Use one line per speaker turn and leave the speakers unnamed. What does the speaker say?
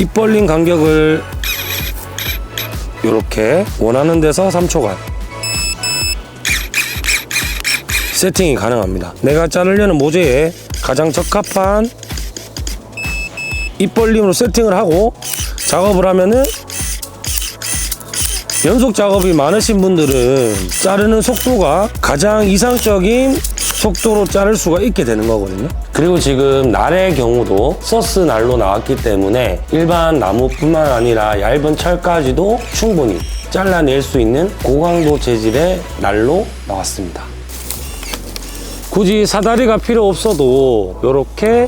입 벌린 간격을 이렇게 원하는 데서 3초간 세팅이 가능합니다. 내가 자르려는 모재에 가장 적합한 입 벌림으로 세팅을 하고 작업을 하면은 연속 작업이 많으신 분들은 자르는 속도가 가장 이상적인 속도로 자를 수가 있게 되는 거거든요. 그리고 지금 날의 경우도 서스 날로 나왔기 때문에 일반 나무뿐만 아니라 얇은 철까지도 충분히 잘라낼 수 있는 고강도 재질의 날로 나왔습니다. 굳이 사다리가 필요 없어도 이렇게